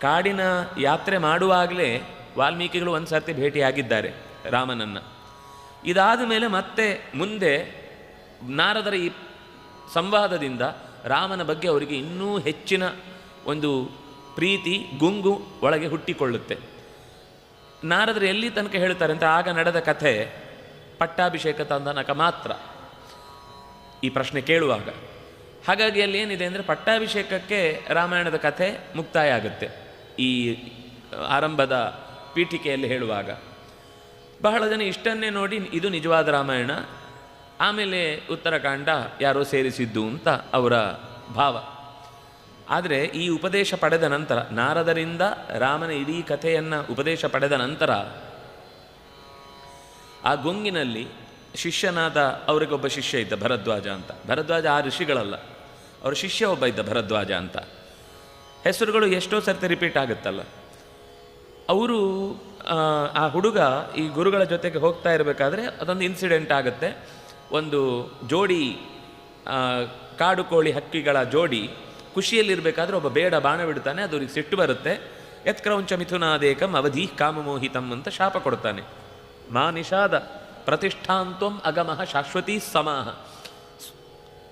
ಕಾಡಿನ ಯಾತ್ರೆ ಮಾಡುವಾಗಲೇ ವಾಲ್ಮೀಕಿಗಳು ಒಂದು ಸರ್ತಿ ಭೇಟಿಯಾಗಿದ್ದಾರೆ ರಾಮನನ್ನು. ಇದಾದ ಮೇಲೆ ಮತ್ತೆ ಮುಂದೆ ನಾರದರ ಈ ಸಂವಾದದಿಂದ ರಾಮನ ಬಗ್ಗೆ ಅವರಿಗೆ ಇನ್ನೂ ಹೆಚ್ಚಿನ ಒಂದು ಪ್ರೀತಿ, ಗುಂಗು ಒಳಗೆ ಹುಟ್ಟಿಕೊಳ್ಳುತ್ತೆ. ನಾರದರು ಎಲ್ಲಿ ತನಕ ಹೇಳ್ತಾರೆ ಅಂತ ಆಗ ನಡೆದ ಕಥೆ ಪಟ್ಟಾಭಿಷೇಕ ತಂದನಕ ಮಾತ್ರ. ಈ ಪ್ರಶ್ನೆ ಕೇಳುವಾಗ. ಹಾಗಾಗಿ ಅಲ್ಲಿ ಏನಿದೆ ಅಂದರೆ ಪಟ್ಟಾಭಿಷೇಕಕ್ಕೆ ರಾಮಾಯಣದ ಕಥೆ ಮುಕ್ತಾಯ ಆಗುತ್ತೆ. ಈ ಆರಂಭದ ಪೀಠಿಕೆಯಲ್ಲಿ ಹೇಳುವಾಗ, ಬಹಳ ಜನ ಇಷ್ಟನ್ನೇ ನೋಡಿ ಇದು ನಿಜವಾದ ರಾಮಾಯಣ, ಆಮೇಲೆ ಉತ್ತರಕಾಂಡ ಯಾರೋ ಸೇರಿಸಿದ್ದು ಅಂತ ಅವರ ಭಾವ. ಆದರೆ ಈ ಉಪದೇಶ ಪಡೆದ ನಂತರ, ನಾರದರಿಂದ ರಾಮನ ಇಡೀ ಕಥೆಯನ್ನು ಉಪದೇಶ ಪಡೆದ ನಂತರ, ಆ ಗೊಂಗಿನಲ್ಲಿ ಶಿಷ್ಯನಾದ ಅವರಿಗೊಬ್ಬ ಶಿಷ್ಯ ಇದ್ದ ಭರದ್ವಾಜ ಅಂತ. ಭರದ್ವಾಜ ಆ ಋಷಿಗಳಲ್ಲ. ಅವರ ಶಿಷ್ಯ ಒಬ್ಬ ಇದ್ದ ಭರದ್ವಾಜ ಅಂತ. ಹೆಸರುಗಳು ಎಷ್ಟೋ ಸರ್ತಿ ರಿಪೀಟ್ ಆಗುತ್ತಲ್ಲ. ಅವರು, ಆ ಹುಡುಗ ಈ ಗುರುಗಳ ಜೊತೆಗೆ ಹೋಗ್ತಾ ಇರಬೇಕಾದ್ರೆ ಅದೊಂದು ಇನ್ಸಿಡೆಂಟ್ ಆಗುತ್ತೆ. ಒಂದು ಜೋಡಿ ಕಾಡು ಕೋಳಿ ಹಕ್ಕಿಗಳ ಜೋಡಿ ಖುಷಿಯಲ್ಲಿರಬೇಕಾದ್ರೆ ಒಬ್ಬ ಬೇಡ ಬಾಣ ಬಿಡ್ತಾನೆ, ಅದು ಅವ್ರಿಗೆ ಸಿಟ್ಟು ಬರುತ್ತೆ. ಯತ್ಕ್ರೌಂಚ ಮಿಥುನಾದೇಕಂ ಅವಧಿ ಕಾಮಮೋಹಿತಂ ಅಂತ ಶಾಪ ಕೊಡ್ತಾನೆ. ಮಾ ನಿಷಾದ ಪ್ರತಿಷ್ಠಾಂತ್ವಂ ಅಗಮಃ ಶಾಶ್ವತೀ ಸಮಾಹ.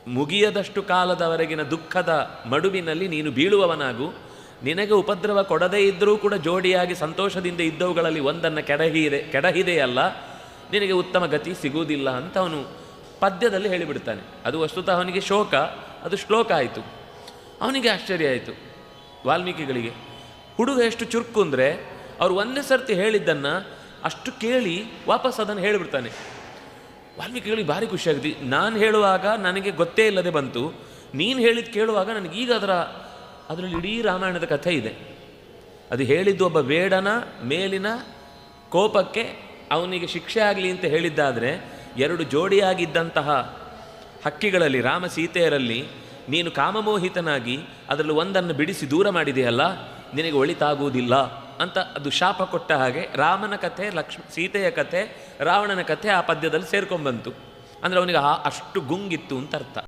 ಮುಗಿಯದಷ್ಟು ಕಾಲದವರೆಗಿನ ದುಃಖದ ಮಡುವಿನಲ್ಲಿ ನೀನು ಬೀಳುವವನಾಗು. ನಿನಗೆ ಉಪದ್ರವ ಕೊಡದೇ ಇದ್ದರೂ ಕೂಡ ಜೋಡಿಯಾಗಿ ಸಂತೋಷದಿಂದ ಇದ್ದವುಗಳಲ್ಲಿ ಒಂದನ್ನು ಕೆಡಹಿದೆ, ಕೆಡಹಿದೆಯಲ್ಲ. ನಿನಗೆ ಉತ್ತಮ ಗತಿ ಸಿಗುವುದಿಲ್ಲ ಅಂತ ಅವನು ಪದ್ಯದಲ್ಲಿ ಹೇಳಿಬಿಡ್ತಾನೆ. ಅದು ವಸ್ತುತ ಅವನಿಗೆ ಶೋಕ, ಅದು ಶ್ಲೋಕ ಆಯಿತು. ಅವನಿಗೆ ಆಶ್ಚರ್ಯ ಆಯಿತು. ವಾಲ್ಮೀಕಿಗಳಿಗೆ, ಹುಡುಗ ಎಷ್ಟು ಚುರುಕು ಅಂದರೆ, ಅವ್ರು ಒಂದೇ ಸರ್ತಿ ಹೇಳಿದ್ದನ್ನು ಅಷ್ಟು ಕೇಳಿ ವಾಪಸ್ ಅದನ್ನು ಹೇಳಿಬಿಡ್ತಾನೆ. ವಾಲ್ಮೀಕಿಗಳಿಗೆ ಭಾರಿ ಖುಷಿಯಾಗಿದೆ ನಾನು ಹೇಳುವಾಗ ನನಗೆ ಗೊತ್ತೇ ಇಲ್ಲದೆ ಬಂತು. ನೀನು ಹೇಳಿದ್ದು ಕೇಳುವಾಗ ನನಗೀಗ ಅದರ, ಅದರಲ್ಲಿ ಇಡೀ ರಾಮಾಯಣದ ಕಥೆ ಇದೆ. ಅದು ಹೇಳಿದ್ದು ಒಬ್ಬ ಬೇಡನ ಮೇಲಿನ ಕೋಪಕ್ಕೆ ಅವನಿಗೆ ಶಿಕ್ಷೆ ಆಗಲಿ ಅಂತ ಹೇಳಿದ್ದಾದರೆ, ಎರಡು ಜೋಡಿಯಾಗಿದ್ದಂತಹ ಹಕ್ಕಿಗಳಲ್ಲಿ, ರಾಮ ಸೀತೆಯರಲ್ಲಿ ನೀನು ಕಾಮಮೋಹಿತನಾಗಿ ಅದರಲ್ಲಿ ಒಂದನ್ನು ಬಿಡಿಸಿ ದೂರ ಮಾಡಿದೆಯಲ್ಲ, ನಿನಗೆ ಒಳಿತಾಗುವುದಿಲ್ಲ. ಅಂತ ಅದು ಶಾಪ ಕೊಟ್ಟ ಹಾಗೆ ರಾಮನ ಕಥೆ, ಲಕ್ಷ್ಮ, ಸೀತೆಯ ಕಥೆ, ರಾವಣನ ಕಥೆ ಆ ಪದ್ಯದಲ್ಲಿ ಸೇರ್ಕೊಂಡ್ಬಂತು ಅಂದರೆ ಅವನಿಗೆ ಆ- ಅಷ್ಟು ಗುಂಗಿತ್ತು ಅಂತ ಅರ್ಥ.